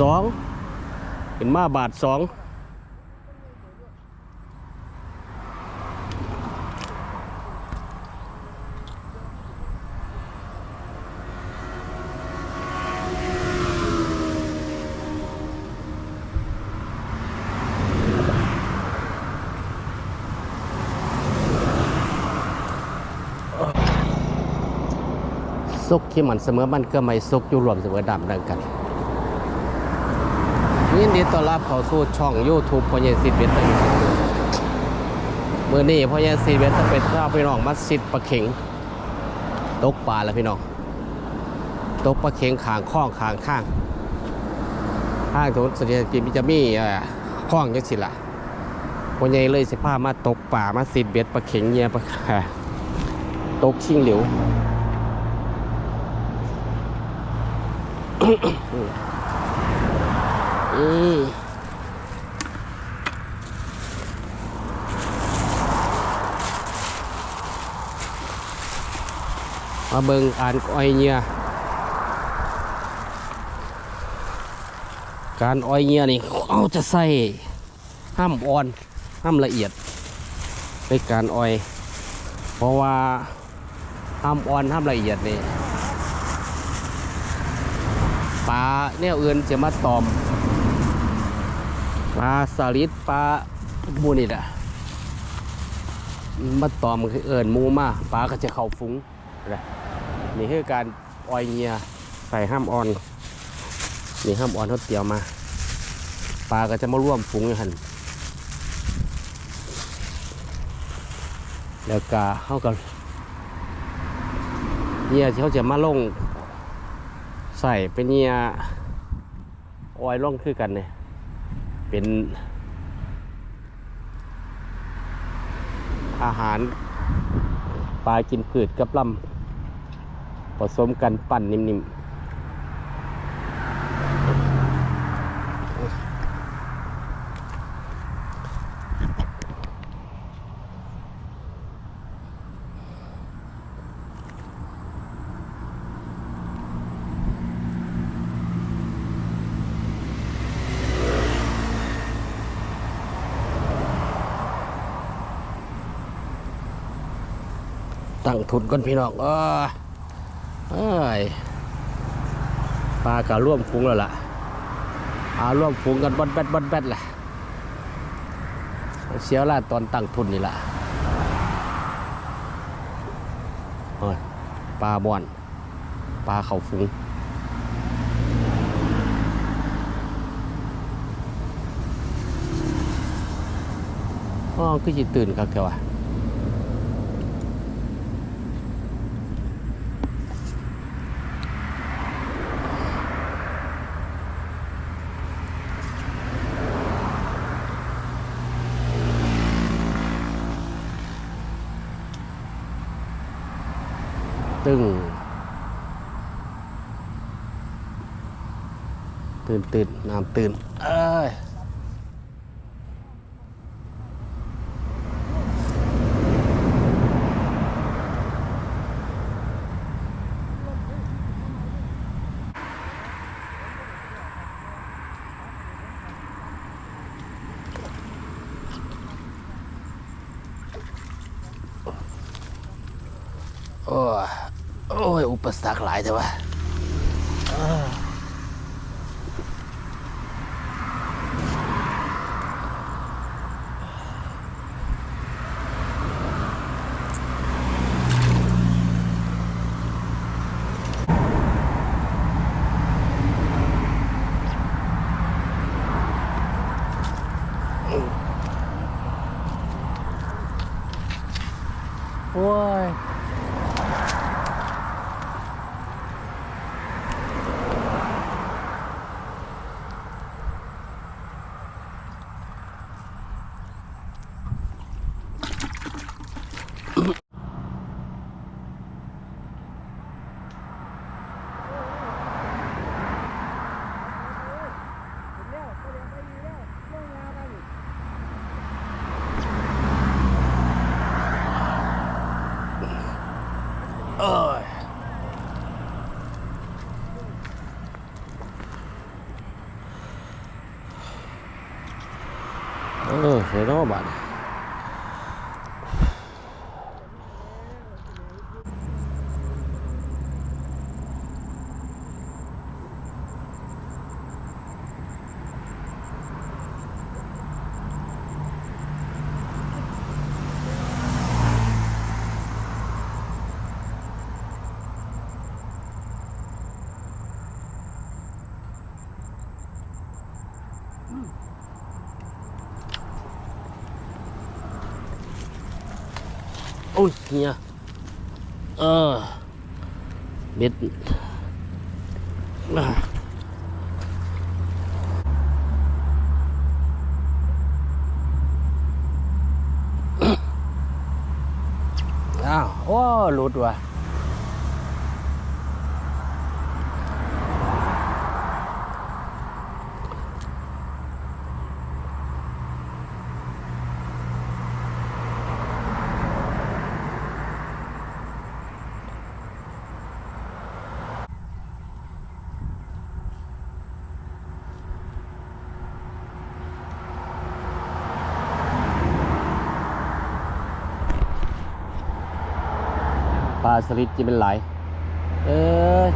สองเป็นมาบาทสองซุกที่มันเสมอมันก็ไม่ซุกอยู่รวมเสมอดำดังกัน ยินดีต้อนรับเข้าสู่ช่อง YouTube พ่อใหญ่สิทธิ์เวทเมื่อนี้พ่อใหญ่สิทธิ์เวทจะเป็นข้าวพี่น้องมัดสิทธิ์ปลาเข็งตกปลาแล้วพี่น้องตกปลาเข็งขางข้องขางข้างข้างถนนเสถียรกิจมิจะมีเอ่อข้องจังสิล่ะพ่อใหญ่เลยสิพามาตกป่ามาสิทธิ์เบ็ดปลาเข็งเงียปลาเอ่ตกชิงเหลวอื มาเบิงอ่านอ้อยเงียการอ้อยเงียนี่เอาจะใส่ห้ามอ่อน ห้ามละเอียดในการอ้อย เพราะว่าห้ามอ่อนห้ามละเอียดนี่ปลาเนี่ยอื่นจะมาตอม ปลาสลิดปลาบูนี่แหละมาตอมเอิญมูมาปลาก็จะเข้าฟุ้งนะนี่คือการออยเงียใส่ห้ามออนนี่ห้ามออนเขาเตียมมาปลาก็จะมาร่วมฟุ้งหันแล้วก็เขาก็เงียเขาจะมาลงใส่เป็นเงียออยล่องคือกันเนี่ย เป็นอาหารปลากินพืชกับลำผสมกันปั่นนิ่มๆ ตั้งทุนก่อนพี่น้องเออเอ้ยปลากะร่วมฟุ้งแล้วล่ะอาร่วมฟุ้งกันบอนแบดบอนแบดแหละเสียวล่าตอนตั้งทุนนี่ล่ะโอ้ยปลาบอนปลาเข่าฟุ้งอ๋อคือจิตื่นครับแกวะ ตึงตื่นตื่นน้ำตื่นเอยโอ้ย โอ้ยอุปส crucero, vale. ôi nha, ờ. À, biết. À. à, ô lụt rồi. สลิดจะเป็นไหลาย เอ้ย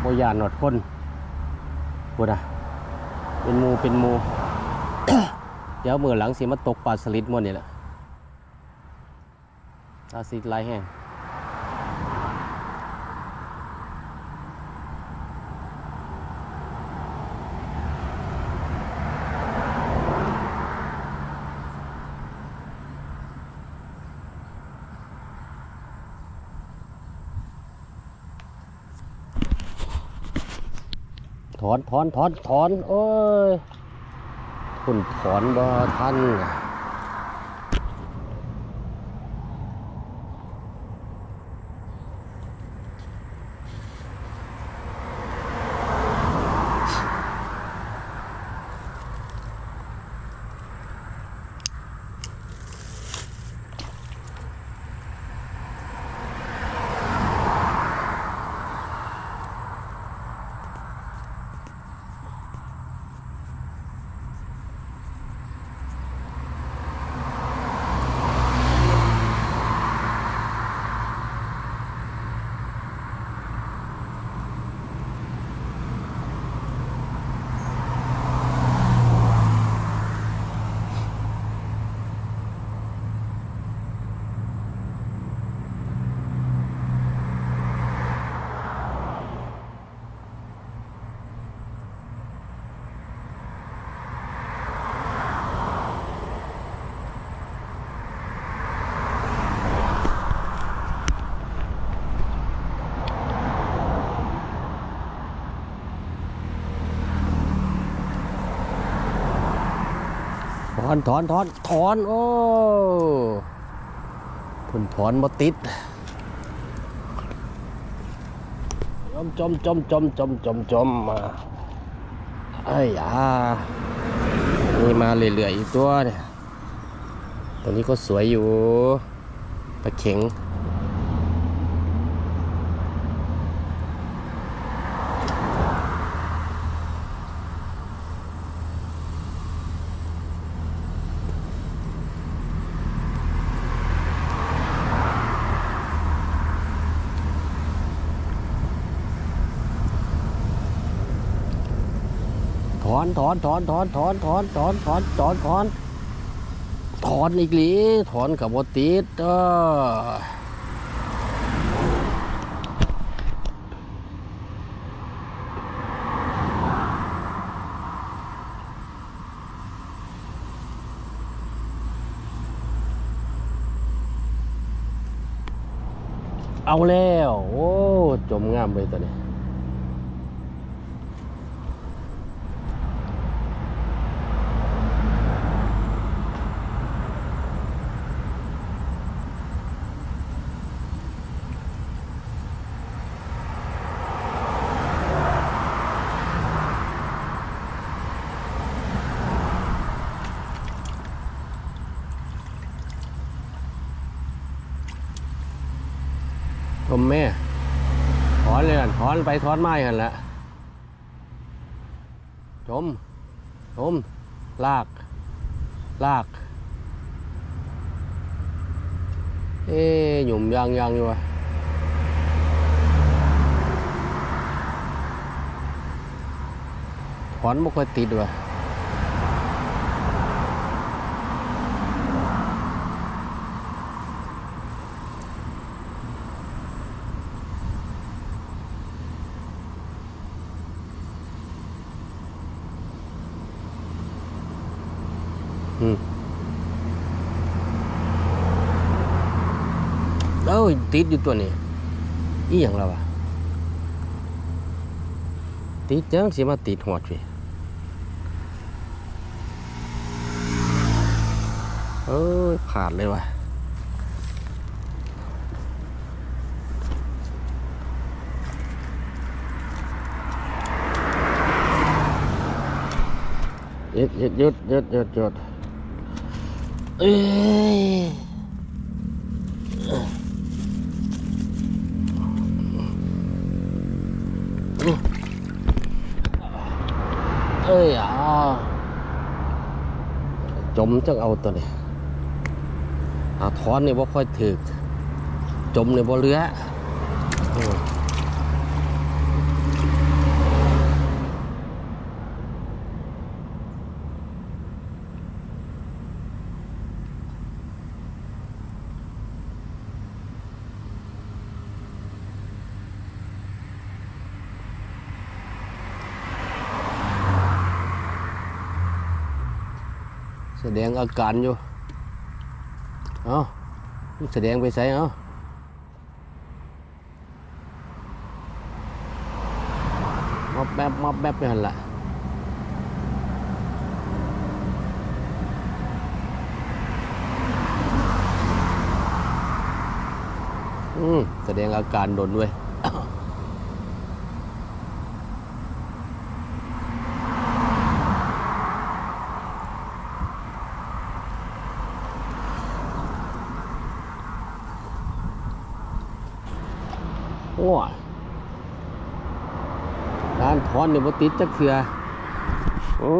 โบยานหนดคนพูดอะเป็นมูเป็นมู เดี๋ยวมือหลังสิมาตกปลาสลิดหมดนี่แหละปลาสลิดหลายแห้ง ถอนถอนถอนถอนโอ้ยคุณถอนบ่ทัน อนถอนถอนถอน โอ้คุณถอนมาติดจมจมจมจมจมจมจมมาไอ้ยานี่มาเรื่อยๆอีกตัวเนี่ยตัวนี้ก็สวยอยู่ปลาเข็ง อนถอนถอนถอนถอนถอนถอนถอนถอนถอนถอนอีกหลีถอนกับบติดเออเอาแล้ว โอ้ จมงามเลยตัวนี้ มแม่ถอนเลยกันถอนไปถอนไมาอย่างนั้นละจมจมลาก ลาก เอ๊หยุ่มยางยางอยู่วะถอนไม่ค่อยติดวะ เอ้ยติดอยู่ตัวนี้อีหยังแล้ววะติดจังสิมาติดหัวพี่เอ้ยขาดเลยวะยุดยุดยุดยุดยุดยุด เอ้ยเอ้ยอ่าจมจังเอาตัวนี้อาถอนนี่บ่ค่อยถึก จมนี่บ่เหลือ แสดงอาการอยู่ เอาแสดงไปใส่เอามอบแบบมอบแบบไปหันละอืมแสดงอาการโดนด้วย โอ้ยการถ อนเนี่ยบ่ติดจักเถื่อโอ้